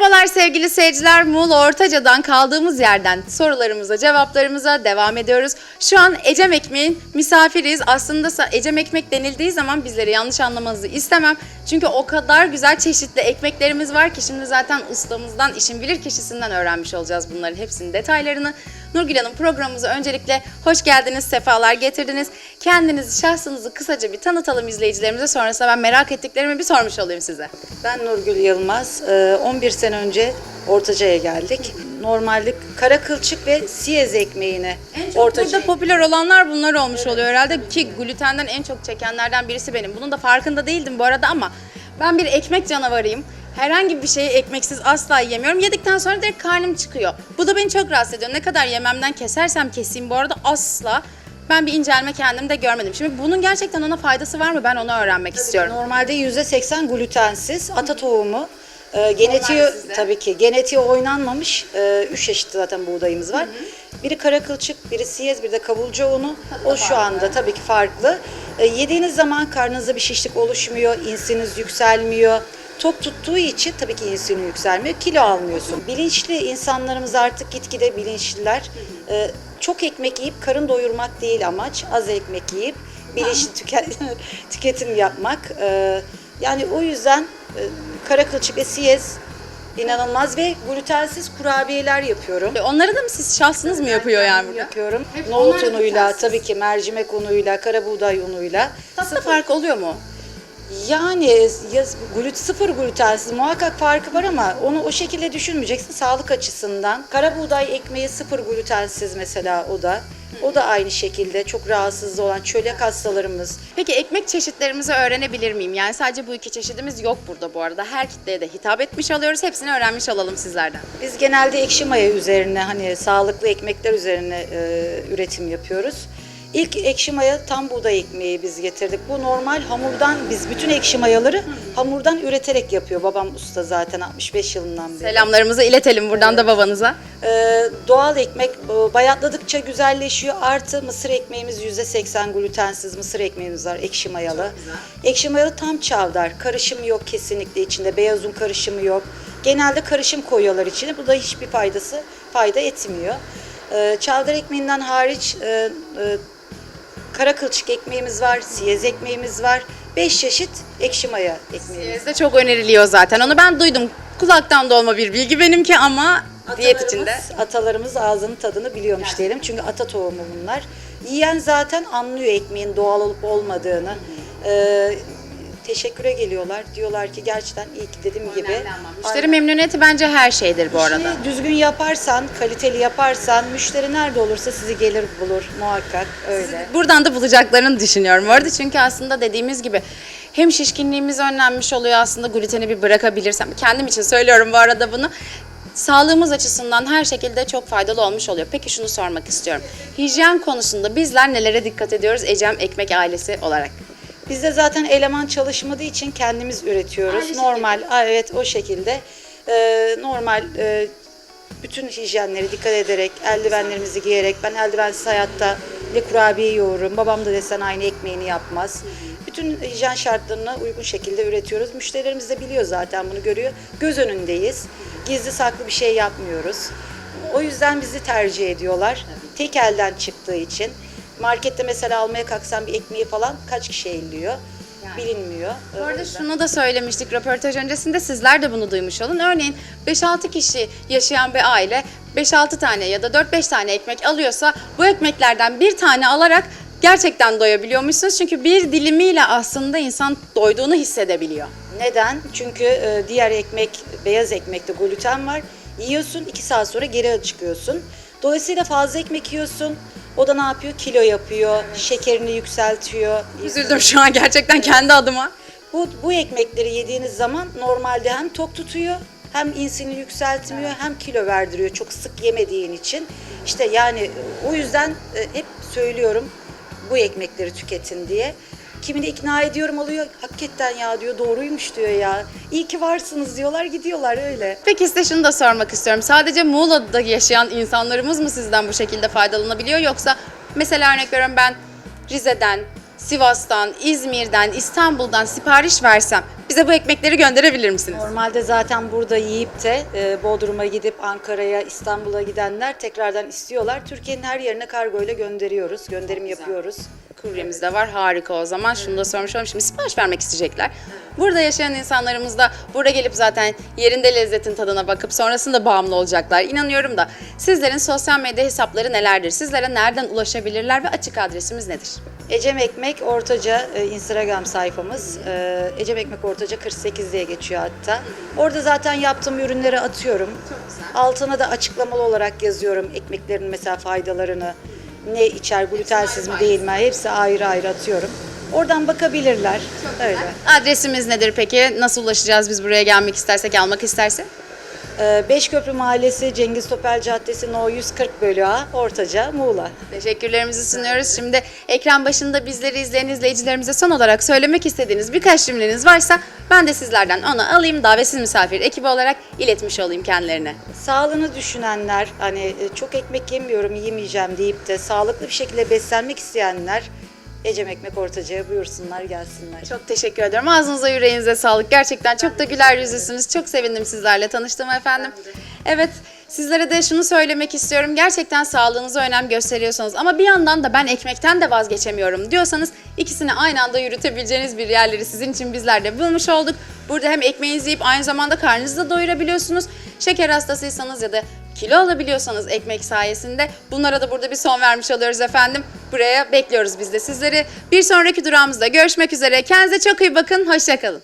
Merhabalar sevgili seyirciler. Muğla Ortaca'dan kaldığımız yerden sorularımıza, cevaplarımıza devam ediyoruz. Şu an Ecem Ekmek'in misafiriyiz. Aslında Ecem Ekmek denildiği zaman bizleri yanlış anlamanızı istemem. Çünkü o kadar güzel çeşitli ekmeklerimiz var ki şimdi zaten ustamızdan, işin bilir kişisinden öğrenmiş olacağız bunların hepsinin detaylarını. Nurgül Hanım programımıza öncelikle hoş geldiniz, sefalar getirdiniz. Kendinizi, şahsınızı kısaca bir tanıtalım izleyicilerimize. Sonrasında ben merak ettiklerimi bir sormuş olayım size. Ben Nurgül Yılmaz. Ee, 11 sene önce Ortaca'ya geldik. Normalde kara kılçık ve siyez ekmeğini Burada Ortaca'ya popüler olanlar bunlar olmuş oluyor herhalde ki glutenden en çok çekenlerden birisi benim. Bunun da farkında değildim bu arada ama ben bir ekmek canavarıyım. Herhangi bir şeyi ekmeksiz asla yiyemiyorum. Yedikten sonra direkt karnım çıkıyor. Bu da beni çok rahatsız ediyor. Ne kadar yememden kesersem keseyim bu arada asla ben bir incelme kendimde görmedim. Şimdi bunun gerçekten ona faydası var mı? Ben onu öğrenmek istiyorum. Normalde %80 glutensiz, ata tohumu. Ee, genetiği tabii ki genetiği oynanmamış. Ee, üç çeşit zaten buğdayımız var. Biri kara kılçık, biri siyez, bir de kavulca unu. O şu anda tabii ki farklı. Ee, yediğiniz zaman karnınızda bir şişlik oluşmuyor, insiniz yükselmiyor. Tok tuttuğu için tabii ki insülin yükselmiyor, kilo almıyorsun. Bilinçli insanlarımız artık gitgide bilinçliler. Ee, çok ekmek yiyip karın doyurmak değil amaç. Az ekmek yiyip bilinçli tüke- tüketim yapmak. Ee, yani o yüzden e, kara kılçık ve siyez inanılmaz ve glutensiz kurabiyeler yapıyorum. Onları da mı siz şahsınız mı yapıyor yani burada? Yapıyorum. Hep Nohut onlar unuyla, glutensiz. tabii ki mercimek unuyla, kara buğday unuyla. Tatta fark oluyor mu? Yani ya, glut, sıfır glutensiz muhakkak farkı var ama onu o şekilde düşünmeyeceksin sağlık açısından. Kara buğday ekmeği sıfır glutensiz mesela o da. O da aynı şekilde çok rahatsız olan çölyak hastalarımız. Peki ekmek çeşitlerimizi öğrenebilir miyim? Yani sadece bu iki çeşidimiz yok burada bu arada. Her kitleye de hitap etmiş oluyoruz. Hepsini öğrenmiş olalım sizlerden. Biz genelde ekşi maya üzerine hani sağlıklı ekmekler üzerine e, üretim yapıyoruz. İlk ekşi maya tam buğday ekmeği biz getirdik. Bu normal hamurdan biz bütün ekşi mayaları hamurdan üreterek yapıyor. Babam usta zaten 65 yılından beri. Selamlarımızı iletelim buradan da babanıza. Ee, doğal ekmek e, bayatladıkça güzelleşiyor. Artı mısır ekmeğimiz %80 glutensiz mısır ekmeğimiz var ekşi mayalı. Ekşi mayalı tam çavdar. Karışım yok kesinlikle içinde. Beyaz un karışımı yok. Genelde karışım koyuyorlar içine. Bu da hiçbir faydası fayda etmiyor. Ee, çavdar ekmeğinden hariç e, e, kara kılçık ekmeğimiz var, siyez ekmeğimiz var. 5 çeşit ekşi maya ekmeğimiz Bizde çok öneriliyor zaten. Onu ben duydum. Kulaktan dolma bir bilgi benimki ama diyet içinde. Atalarımız ağzının tadını biliyormuş diyelim. Çünkü ata tohumu bunlar. Yiyen zaten anlıyor ekmeğin doğal olup olmadığını. Ee, teşekküre geliyorlar. Diyorlar ki gerçekten iyi ki dediğim gibi. Müşteri memnuniyeti bence her şeydir bu arada. İşini düzgün yaparsan, kaliteli yaparsan müşteri nerede olursa sizi gelir bulur muhakkak öyle. Buradan da bulacaklarını düşünüyorum bu arada. Çünkü aslında dediğimiz gibi hem şişkinliğimiz önlenmiş oluyor aslında gluteni bir bırakabilirsem. Kendim için söylüyorum bu arada bunu. Sağlığımız açısından her şekilde çok faydalı olmuş oluyor. Peki şunu sormak istiyorum. Hijyen konusunda bizler nelere dikkat ediyoruz Ecem Ekmek ailesi olarak? Bizde zaten eleman çalışmadığı için kendimiz üretiyoruz. Aynı normal, Aa, evet o şekilde. Ee, normal e, bütün hijyenlere dikkat ederek, eldivenlerimizi giyerek, ben eldivensiz hayatta ne kurabiye yoğururum, babam da desen aynı ekmeğini yapmaz. Bütün hijyen şartlarına uygun şekilde üretiyoruz. Müşterilerimiz de biliyor zaten bunu görüyor. Göz önündeyiz. Gizli saklı bir şey yapmıyoruz. O yüzden bizi tercih ediyorlar. Tek elden çıktığı için. Markette mesela almaya kalksan bir ekmeği falan kaç kişi elliyor? Bilinmiyor. Bu arada şunu da söylemiştik röportaj öncesinde sizler de bunu duymuş olun. Örneğin 5-6 kişi yaşayan bir aile 5-6 tane ya da 4-5 tane ekmek alıyorsa bu ekmeklerden bir tane alarak gerçekten doyabiliyormuşsunuz. Çünkü bir dilimiyle aslında insan doyduğunu hissedebiliyor. Neden? Çünkü e, diğer ekmek, beyaz ekmekte gluten var. Yiyorsun, iki saat sonra geri çıkıyorsun. Dolayısıyla fazla ekmek yiyorsun. O da ne yapıyor? Kilo yapıyor, şekerini yükseltiyor. Üzüldüm şu an gerçekten kendi adıma. Bu, bu ekmekleri yediğiniz zaman normalde hem tok tutuyor, hem insülini yükseltmiyor, hem kilo verdiriyor çok sık yemediğin için. İşte yani o yüzden e, hep söylüyorum bu ekmekleri tüketin diye. Kimini ikna ediyorum alıyor, hakikaten ya diyor, doğruymuş diyor ya. İyi ki varsınız diyorlar, gidiyorlar öyle. Peki size şunu da sormak istiyorum. Sadece Muğla'da yaşayan insanlarımız mı sizden bu şekilde faydalanabiliyor yoksa mesela örnek veriyorum ben Rize'den, Sivas'tan, İzmir'den, İstanbul'dan sipariş versem bize bu ekmekleri gönderebilir misiniz? Normalde zaten burada yiyip de e, Bodrum'a gidip Ankara'ya, İstanbul'a gidenler tekrardan istiyorlar. Türkiye'nin her yerine kargo ile gönderiyoruz, gönderim yapıyoruz. Kuryemiz de var. Harika o zaman. Şunu da sormuş olalım. Şimdi sipariş vermek isteyecekler. Burada yaşayan insanlarımız da burada gelip zaten yerinde lezzetin tadına bakıp sonrasında bağımlı olacaklar. İnanıyorum da sizlerin sosyal medya hesapları nelerdir? Sizlere nereden ulaşabilirler ve açık adresimiz nedir? Ecem Ekmek Ortaca e, Instagram sayfamız. E, Ecem Ekmek Ortaca 48 diye geçiyor hatta. Orada zaten yaptığım ürünleri atıyorum. Altına da açıklamalı olarak yazıyorum ekmeklerin mesela faydalarını. Ne içer, glutensiz mi değil mi? Hepsi ayrı ayrı atıyorum. Oradan bakabilirler. Öyle. Adresimiz nedir peki? Nasıl ulaşacağız biz buraya gelmek istersek, almak istersek? E, Beşköprü Mahallesi Cengiz Topel Caddesi No 140 bölü A Ortaca Muğla. Teşekkürlerimizi sunuyoruz. Şimdi ekran başında bizleri izleyen izleyicilerimize son olarak söylemek istediğiniz birkaç cümleniz varsa ben de sizlerden onu alayım davetsiz misafir ekibi olarak iletmiş olayım kendilerine. Sağlığını düşünenler, hani e, çok ekmek yemiyorum, yemeyeceğim deyip de sağlıklı bir şekilde beslenmek isteyenler Ecem Ekmek Ortaca'ya buyursunlar, gelsinler. Çok teşekkür ederim. Ağzınıza yüreğinize sağlık. Gerçekten çok da güler yüzlüsünüz. Çok sevindim sizlerle tanıştığıma efendim. Evet sizlere de şunu söylemek istiyorum. Gerçekten sağlığınıza önem gösteriyorsanız ama bir yandan da ben ekmekten de vazgeçemiyorum diyorsanız ikisini aynı anda yürütebileceğiniz bir yerleri sizin için bizler de bulmuş olduk. Burada hem ekmeğinizi yiyip aynı zamanda karnınızı da doyurabiliyorsunuz. Şeker hastasıysanız ya da kilo alabiliyorsanız ekmek sayesinde bunlara da burada bir son vermiş oluyoruz efendim. Buraya bekliyoruz biz de sizleri. Bir sonraki durağımızda görüşmek üzere. Kendinize çok iyi bakın. Hoşçakalın.